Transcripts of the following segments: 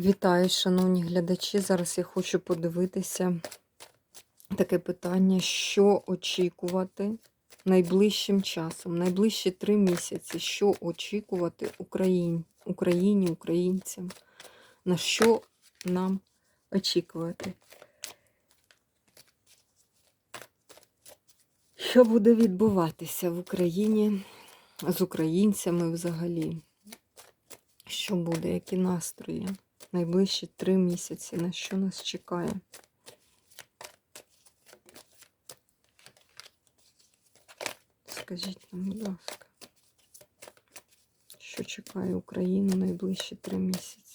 Вітаю, шановні глядачі. Зараз я хочу подивитися таке питання, що очікувати найближчим часом, найближчі три місяці, що очікувати Україні, Україні, українцям, на що нам очікувати? Що буде відбуватися в Україні з українцями взагалі? Що буде, які настрої? Найближчі три місяці, на що нас чекає? Скажіть нам, будь ласка, що чекає Україну найближчі три місяці?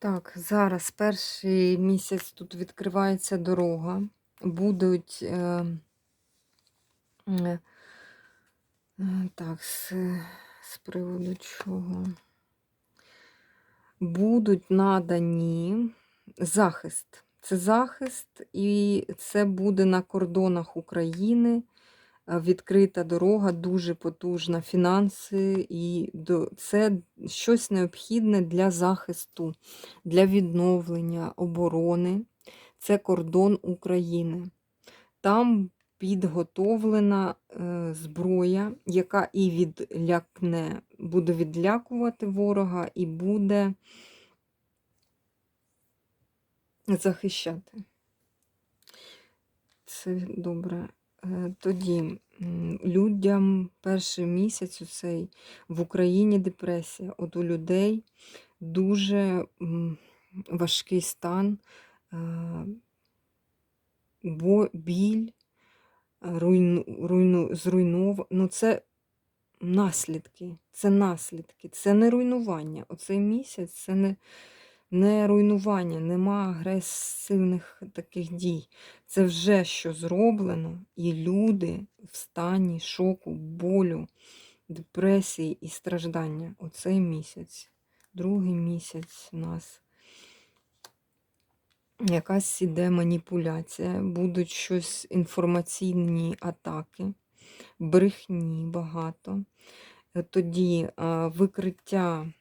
Так, зараз перший місяць тут відкривається дорога. Будуть. Е, е, е, так, з, з приводу чого? Будуть надані захист. Це захист, і це буде на кордонах України. Відкрита дорога, дуже потужна, фінанси, і це щось необхідне для захисту, для відновлення оборони. Це кордон України. Там підготовлена е, зброя, яка і відлякне, буде відлякувати ворога, і буде захищати. Це добре. Е, Тоді людям перший місяць цей в Україні депресія. От у людей дуже важкий стан, е, біль, руйну, руйну, ну, це наслідки. Це наслідки, це не руйнування. Оцей місяць це не, не руйнування, нема агресивних таких дій. Це вже що зроблено, і люди в стані шоку, болю, депресії і страждання. Оцей місяць, другий місяць у нас. Якась іде маніпуляція, будуть щось інформаційні атаки, брехні багато. Тоді викриття,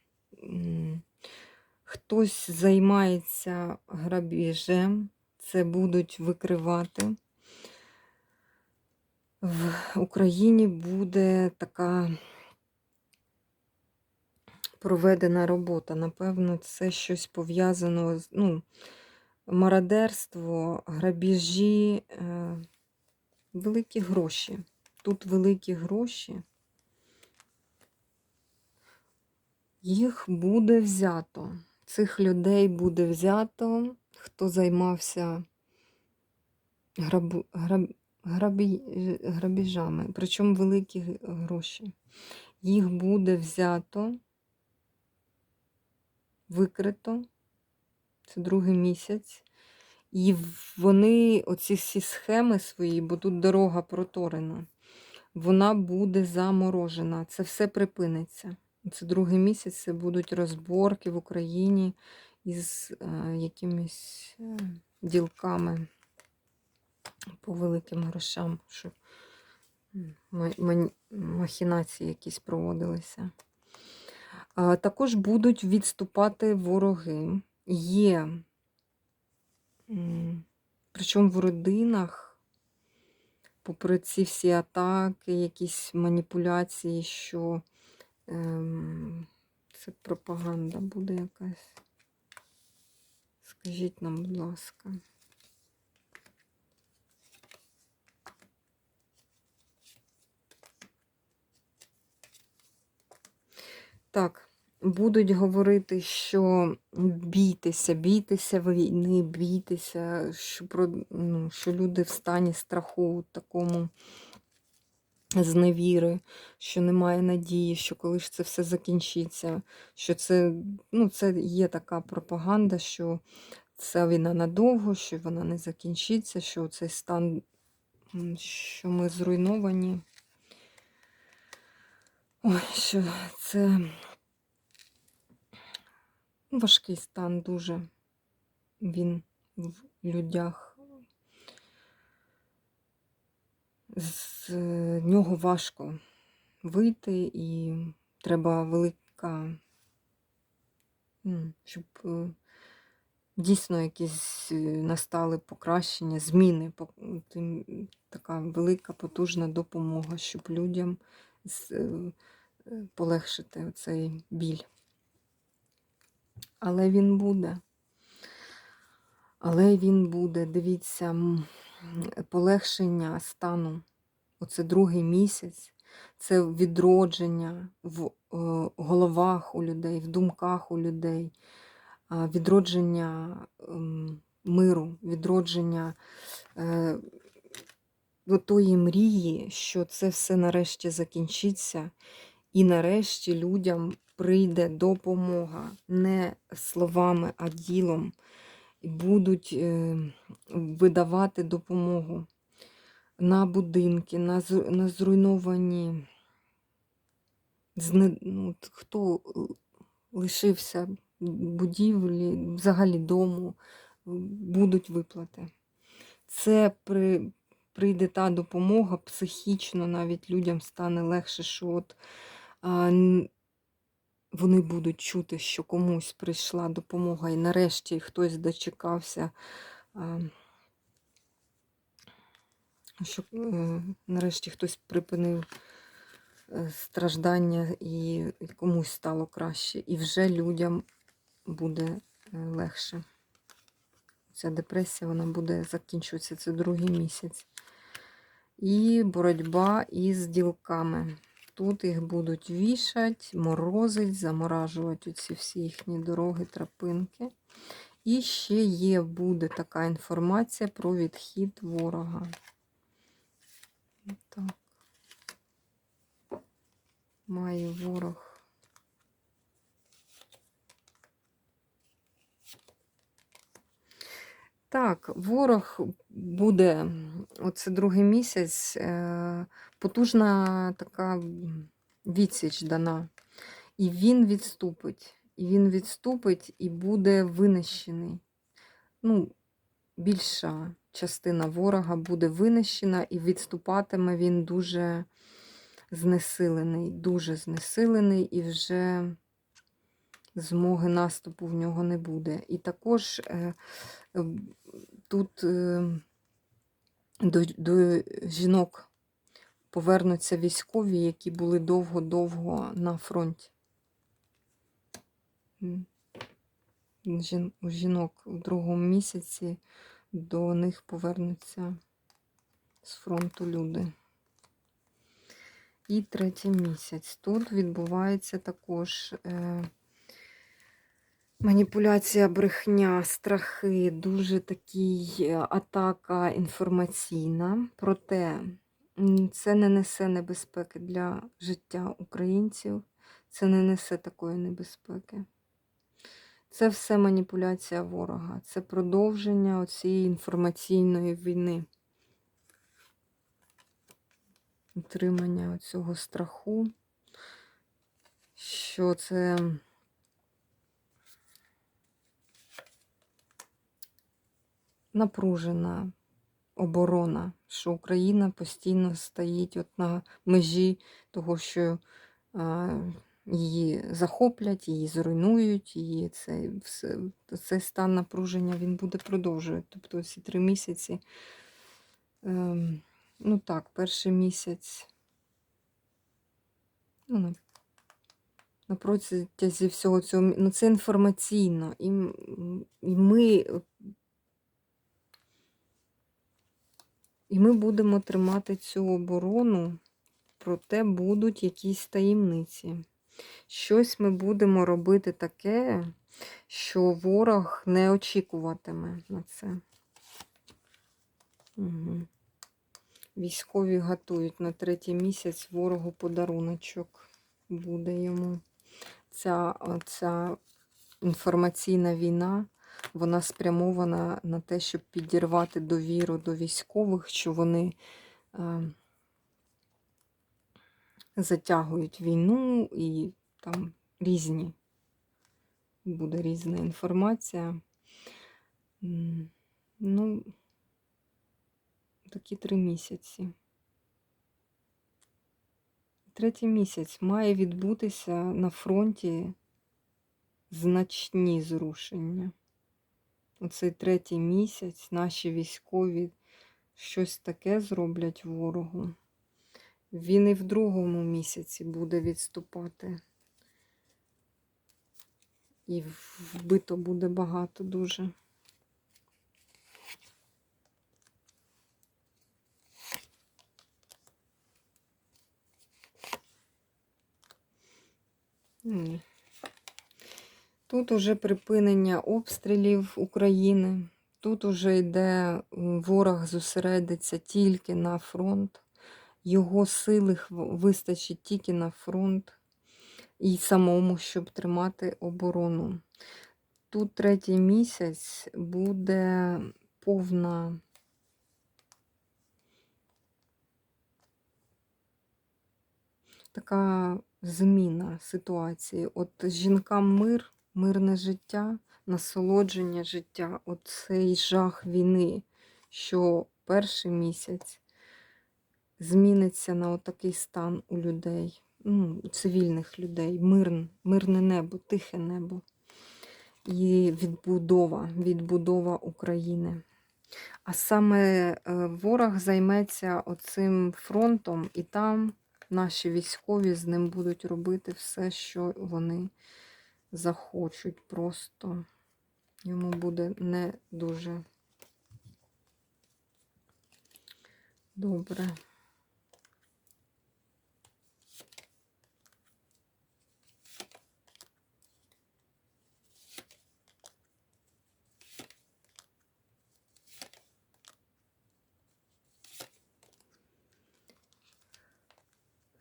хтось займається грабіжем, це будуть викривати. В Україні буде така проведена робота. Напевно, це щось пов'язано з ну, мародерство, грабіжі, е, великі гроші. Тут великі гроші. Їх буде взято. Цих людей буде взято, хто займався грабу, граб, грабі, грабіжами, причому великі гроші. Їх буде взято, викрито. Це другий місяць. І вони, оці всі схеми свої, бо тут дорога проторена, вона буде заморожена. Це все припиниться. Це другий місяць, це будуть розборки в Україні із е, якимись е, ділками по великим грошам, мані- махінації якісь проводилися. Також будуть відступати вороги. Є, причому в родинах, попри ці всі атаки, якісь маніпуляції, що це пропаганда буде якась. Скажіть нам, будь ласка. Так, будуть говорити, що бійтеся, бійтеся війни, бійтеся, що, ну, що люди в стані страху такому зневіри, що немає надії, що коли ж це все закінчиться, що це, ну, це є така пропаганда, що ця війна надовго, що вона не закінчиться, що цей стан, що ми зруйновані. Ой, що це важкий стан дуже. Він в людях. З нього важко вийти, і треба велика, щоб е, дійсно якісь е, настали покращення, зміни, така велика потужна допомога, щоб людям е, е, полегшити цей біль. Але він буде. Але він буде, дивіться, полегшення стану. Оце другий місяць, це відродження в е, головах у людей, в думках у людей, відродження ем, миру, відродження е, тої мрії, що це все нарешті закінчиться, і нарешті людям прийде допомога не словами, а ділом. Будуть е, видавати допомогу на будинки, на, зруйновані. Ну, хто лишився будівлі, взагалі дому, будуть виплати. Це при, прийде та допомога, психічно навіть людям стане легше, що от а, вони будуть чути, що комусь прийшла допомога, і нарешті хтось дочекався. Що е, нарешті хтось припинив е, страждання і і комусь стало краще, і вже людям буде е, легше. Ця депресія вона буде закінчуватися, це другий місяць. І боротьба із ділками. Тут їх будуть вішати, морозить, заморажувати ці всі їхні дороги, тропинки. І ще є буде така інформація про відхід ворога. Так. Має ворог. Так, ворог буде, оце другий місяць, е, потужна така відсіч дана. І він відступить. І він відступить і буде винищений. Ну, більша частина ворога буде винищена, і відступатиме він дуже знесилений, дуже знесилений, і вже змоги наступу в нього не буде. І також е, е, тут е, до, до жінок повернуться військові, які були довго-довго на фронті. У жінок в другому місяці до них повернуться з фронту люди. І третій місяць. Тут відбувається також е, маніпуляція, брехня, страхи, дуже такий е, атака інформаційна. Проте це не несе небезпеки для життя українців, це не несе такої небезпеки. Це все маніпуляція ворога, це продовження цієї інформаційної війни. Утримання цього страху, що це напружена оборона, що Україна постійно стоїть от на межі того, що її захоплять, її зруйнують, її цей, цей стан напруження він буде продовжувати. Тобто ці три місяці. Ем, ну так, перший місяць. Ну, на протязі всього цього, ну це інформаційно. І, і ми. І ми будемо тримати цю оборону, проте будуть якісь таємниці. Щось ми будемо робити таке, що ворог не очікуватиме на це. Угу. Військові готують на третій місяць ворогу подаруночок. Буде йому. Ця, ця інформаційна війна, вона спрямована на те, щоб підірвати довіру до військових, що вони е, затягують війну і там різні. Буде різна інформація. Ну, такі три місяці. Третій місяць має відбутися на фронті значні зрушення. Оцей третій місяць наші військові щось таке зроблять ворогу. Він і в другому місяці буде відступати. І вбито буде багато дуже. Ні. Тут уже припинення обстрілів України. Тут уже йде ворог зосередиться тільки на фронт. Його сили вистачить тільки на фронт і самому, щоб тримати оборону. Тут третій місяць буде повна така зміна ситуації. От жінкам мир, мирне життя, насолодження життя, оцей жах війни, що перший місяць зміниться на отакий стан у людей, ну, у цивільних людей, мирн, мирне небо, тихе небо. І відбудова, відбудова України. А саме е, ворог займеться оцим фронтом, і там наші військові з ним будуть робити все, що вони захочуть. Просто йому буде не дуже добре.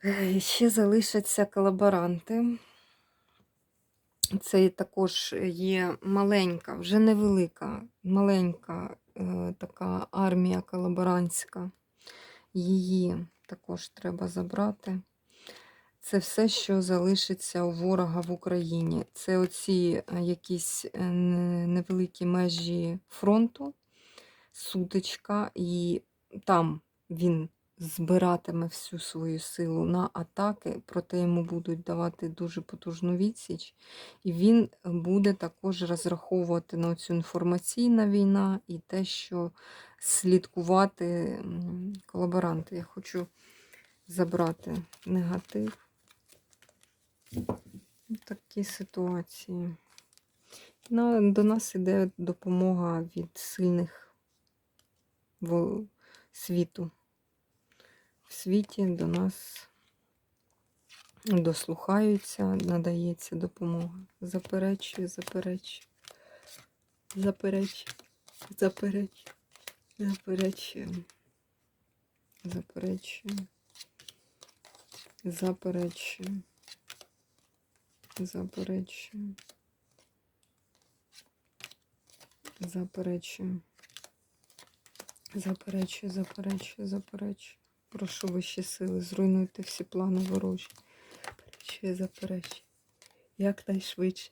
Е, Ще залишаться колаборанти. Це також є маленька, вже невелика, маленька е, така армія колаборантська. Її також треба забрати. Це все, що залишиться у ворога в Україні. Це оці е, якісь е, невеликі межі фронту, сутичка, і там він збиратиме всю свою силу на атаки, проте йому будуть давати дуже потужну відсіч. І він буде також розраховувати на цю інформаційна війна і те, що слідкувати колаборанти. Я хочу забрати негатив. Такі ситуації. На, до нас іде допомога від сильних світу. В світі до нас дослухаються, надається допомога. Заперечую, заперечую. Заперечую, заперечую, заперечую. Заперечую. Заперечую. Заперечую. Заперечую. Заперечую, заперечую, заперечую. Прошу вищі сили, зруйнуйте всі плани ворожі. Заперечую, заперечую. Якнайшвидше.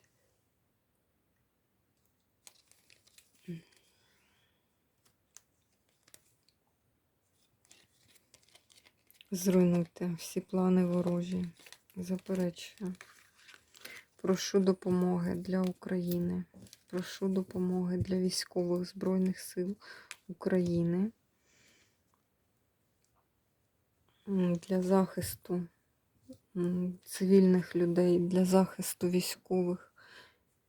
Зруйнуйте всі плани ворожі. Заперечую. Прошу допомоги для України. Прошу допомоги для військових Збройних сил України. Для захисту цивільних людей, для захисту військових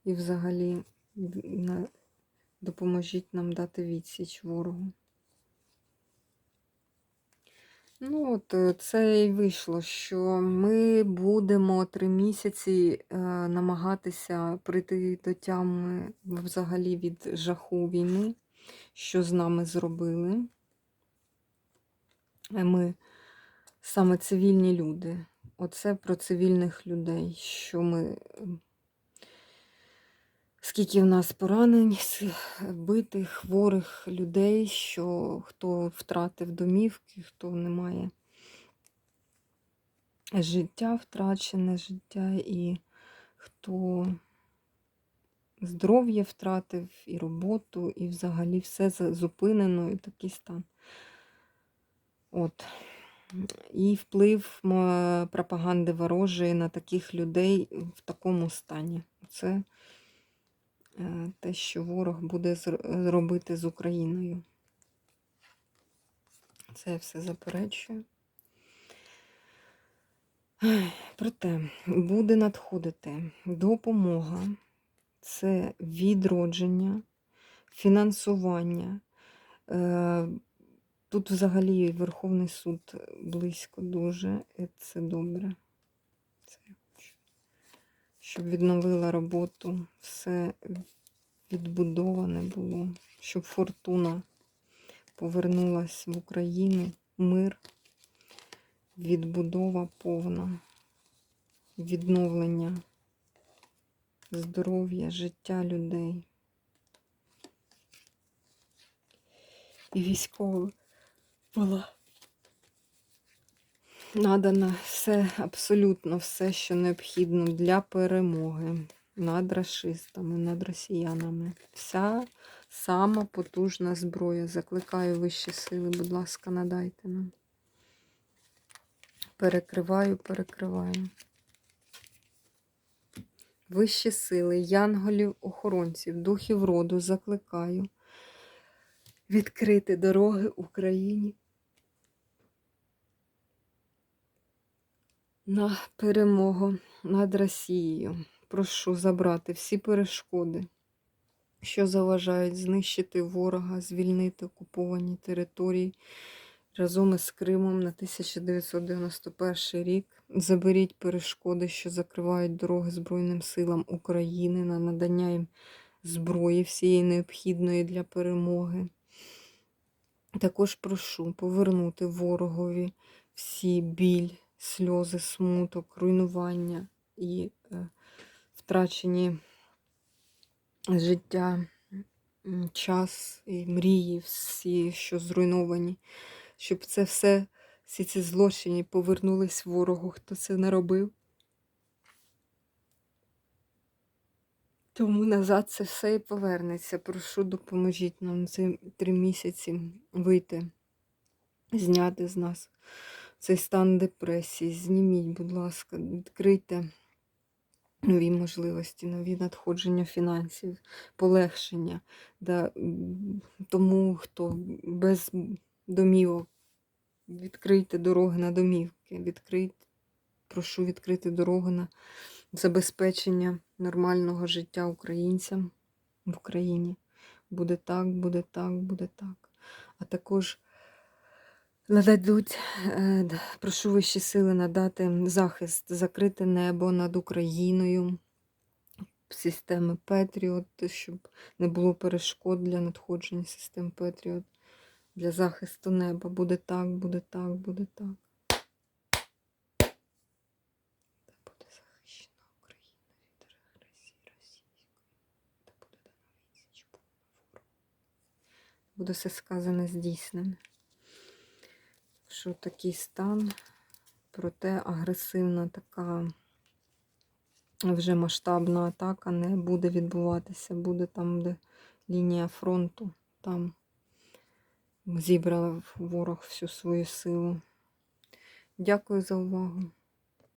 і взагалі допоможіть нам дати відсіч ворогу. Ну, от е, це і вийшло, що ми будемо три місяці е, намагатися прийти до тями взагалі від жаху війни, що з нами зробили. Е, Ми саме цивільні люди. Оце про цивільних людей, що ми. ем, Скільки в нас поранень, битих, хворих людей, що хто втратив домівки, хто не має життя втрачене, життя і хто здоров'я втратив, і роботу, і взагалі все зупинено, і такий стан. От. І вплив пропаганди ворожої на таких людей в такому стані. Це е, те, що ворог буде робити з Україною. Це я все заперечую. Проте буде надходити допомога, це відродження, фінансування. Е, Тут взагалі Верховний суд близько дуже, і це добре. Це. Щоб відновила роботу, все відбудоване було, щоб фортуна повернулась в Україну, мир, відбудова повна, відновлення здоров'я, життя людей. І військовим була надано все, абсолютно все, що необхідно для перемоги над расистами, над росіянами. Вся сама потужна зброя. Закликаю вищі сили, будь ласка, надайте нам. Перекриваю, перекриваю. Вищі сили, янголів, охоронців, духів роду закликаю відкрити дороги Україні на перемогу над Росією. Прошу забрати всі перешкоди, що заважають знищити ворога, звільнити окуповані території разом із Кримом на 1991 рік. Заберіть перешкоди, що закривають дороги Збройним силам України на надання їм зброї всієї необхідної для перемоги. Також прошу повернути ворогові всі біль, сльози, смуток, руйнування і е, втрачені життя, час і мрії, всі, що зруйновані, щоб це все, всі ці злочини повернулись ворогу, хто це наробив. Тому назад це все і повернеться. Прошу, допоможіть нам ці три місяці вийти, зняти з нас цей стан депресії. Зніміть, будь ласка, відкрийте нові можливості, нові надходження фінансів, полегшення. Да, тому, хто без домівок, відкрийте дороги на домівки, відкрийте, прошу відкрити дороги на забезпечення нормального життя українцям в Україні. Буде так, буде так, буде так. А також нададуть, е, прошу вищі сили надати захист, закрите небо над Україною, системи Петріот, щоб не було перешкод для надходження систем Петріот, для захисту неба. Буде так, буде так, буде так. Та буде захищена Україна від агресії російської. Та буде дана відсіч повна ворогу. Буде все сказане здійснене. Що такий стан, проте агресивна така вже масштабна атака не буде відбуватися. Буде там, де лінія фронту, там зібрав ворог всю свою силу. Дякую за увагу.